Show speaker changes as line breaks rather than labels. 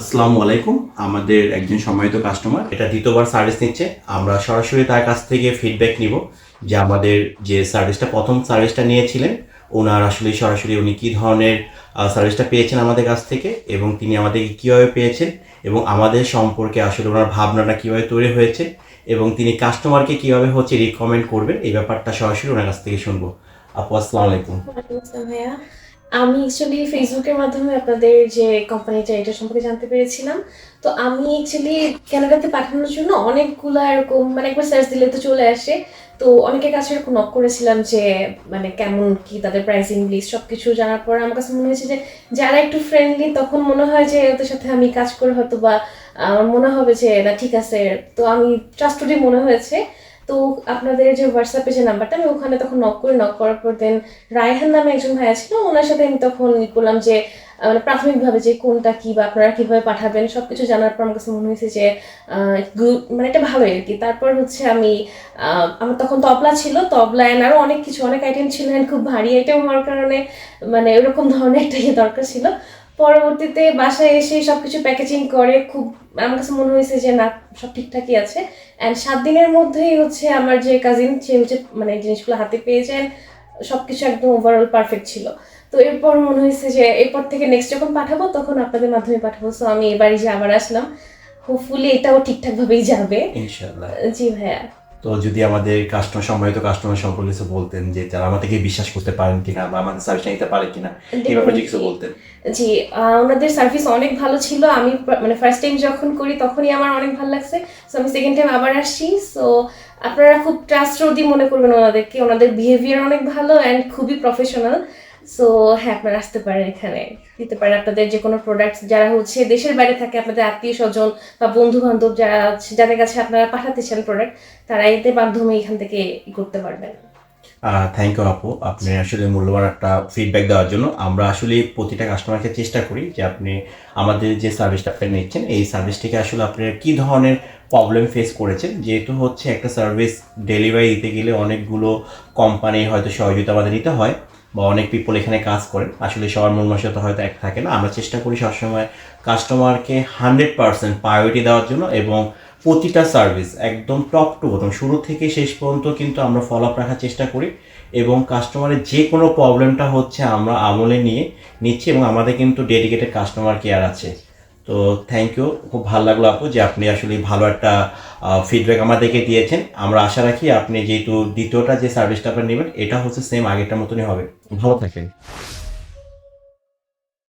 আসসালামু আলাইকুম। আমাদের একজন সম্মানিত কাস্টমার এটা দ্বিতীয়বার সার্ভিস নিচ্ছে। আমরা সরাসরি তার কাছ থেকে ফিডব্যাক নিব যে আমাদের যে সার্ভিসটা প্রথম সার্ভিসটা নিয়েছিলেন, ওনার আসলে সরাসরি উনি কী ধরনের সার্ভিসটা পেয়েছেন আমাদের কাছ থেকে এবং তিনি আমাদেরকে কীভাবে পেয়েছেন এবং আমাদের সম্পর্কে আসলে ওনার ভাবনাটা কীভাবে তৈরি হয়েছে এবং তিনি কাস্টমারকে কীভাবে হচ্ছে রিকমেন্ড করবেন, এই ব্যাপারটা সরাসরি ওনার কাছ থেকে শুনব। আপু, আসসালামু আলাইকুম।
ভাইয়া। আমি অ্যাকচুয়ালি ফেসবুকের মাধ্যমে আপনাদের যে কোম্পানিটা এটা সম্পর্কে জানতে পেরেছিলাম। তো আমি অ্যাকচুয়ালি কানাডাতে পাঠানোর জন্য অনেকগুলো এরকম মানে একবার সার্চ দিলে তো চলে আসে। তো অনেকের কাছে এরকম নক করেছিলাম যে মানে কেমন কি তাদের প্রাইসিং লিস্ট সব কিছু জানার পর আমার কাছে মনে হয়েছে যে, যারা একটু ফ্রেন্ডলি তখন মনে হয় যে ওদের সাথে আমি কাজ করে হয়তো বা আমার মনে হবে যে, না, ঠিক আছে। তো আমি ট্রাস্টেডই মনে হয়েছে। তো আপনাদের যে হোয়াটসঅ্যাপে যে নাম্বারটা, আমি ওখানে তখন নক করে নক করার পর দেন রায়হান নামে একজন ভাইয়া ছিল ওনার সাথে আমি তখন ই করলাম যে মানে প্রাথমিকভাবে যে কোনটা কী বা আপনারা কীভাবে পাঠাবেন সব কিছু জানার পর আমার কাছে মনে হয়েছে যে মানে এটা ভালোই আর কি। তারপর হচ্ছে আমি আমার তখন তবলা ছিল তবলা অ্যান্ড আরও অনেক কিছু, অনেক আইটেম ছিল খুব ভারী আইটেম হওয়ার কারণে মানে ওরকম ধরনের একটা ইয়ে দরকার ছিল। পরবর্তীতে বাসায় এসে সবকিছু প্যাকেজিং করে খুব আমার কাছে মনে হয়েছে যে না সব ঠিকঠাকই আছে। অ্যান্ড সাত দিনের মধ্যেই হচ্ছে আমার যে কাজিন সে হচ্ছে মানে জিনিসগুলো হাতে পেয়েছেন সব কিছু একদম ওভারঅল পারফেক্ট ছিল। তো এরপর মনে হয়েছে যে এরপর থেকে নেক্সট যখন পাঠাবো তখন আপনাদের মাধ্যমে পাঠাবো। সো আমি এবারই যে আবার আসলাম। হোপফুলি এটাও ঠিকঠাকভাবেই যাবে। জি ভাইয়া।
তো যদি আমাদের কাস্টমার সম্মানিত কাস্টমার সম্পর্কে কিছু বলতেন যে তারা আমাদেরকে বিশ্বাস করতে পারেন কিনা বা আমাদের সার্ভিস নিতে পারে কিনা এই ব্যাপারে কিছু বলতেন।
জি ওনাদের সার্ভিস অনেক ভালো ছিল। আমি মানে ফার্স্ট টাইম যখন করি তখনই আমার অনেক ভালো লাগছে। সো আমি সেকেন্ড টাইম আবার আসছি। সো আপনারা খুব ট্রাস্টওয়ার্দি মনে করবেন ওনাদেরকে। ওনাদের বিহেভিয়ার অনেক ভালো অ্যান্ড খুবই প্রফেশনাল সো হ্যাঁ আপনারা আসতে পারেন এখানে। দিতে পারেন আপনাদের যে কোনো প্রোডাক্টস যারা হচ্ছে দেশের বাইরে থাকে, আপনাদের আত্মীয় স্বজন বা বন্ধু বান্ধব যারা যাদের কাছে আপনারা পাঠাতে চান প্রোডাক্ট তারা এতে মাধ্যমে এখান থেকে করতে পারবেন।
থ্যাংক ইউ আপু। আপনি আসলে মূল্যবান একটা ফিডব্যাক দেওয়ার জন্য। আমরা আসলে প্রতিটা কাস্টমারকে চেষ্টা করি যে আপনি আমাদের যে সার্ভিসটা আপনি নিচ্ছেন, এই সার্ভিসটিকে আসলে আপনি কী ধরনের প্রবলেম ফেস করেছেন? যেহেতু হচ্ছে একটা সার্ভিস ডেলিভারি দিতে গেলে অনেকগুলো কোম্পানি হয়তো সহযোগিতা আমাদের নিতে হয়। বা অনেক পিপল এখানে কাজ করেন, আসলে সবার মন মানসিকতা হয়তো এক থাকে না। আমরা চেষ্টা করি সবসময় কাস্টমারকে হান্ড্রেড পার্সেন্ট প্রায়োরিটি দেওয়ার জন্য এবং প্রতিটা সার্ভিস একদম টপ টু বটম শুরু থেকে শেষ পর্যন্ত কিন্তু আমরা ফলো আপ রাখার চেষ্টা করি এবং কাস্টমারের যে কোনো প্রবলেমটা হচ্ছে আমরা আমলে নিয়ে নিচ্ছি এবং আমাদের কিন্তু ডেডিকেটেড কাস্টমার কেয়ার আছে। তো থ্যাংক ইউ খুব ভালো লাগল আপু যে আপনি আসলে ভালো একটা ফিডব্যাক আমাদেরকে দিয়েছেন। আমরা আশা রাখি আপনি যেহেতু দ্বিতীয়টা যে সার্ভিসটা আপনার নেবেন, এটা হচ্ছে সেম আগেরটার মতনই হবে। ভালো থাকেন।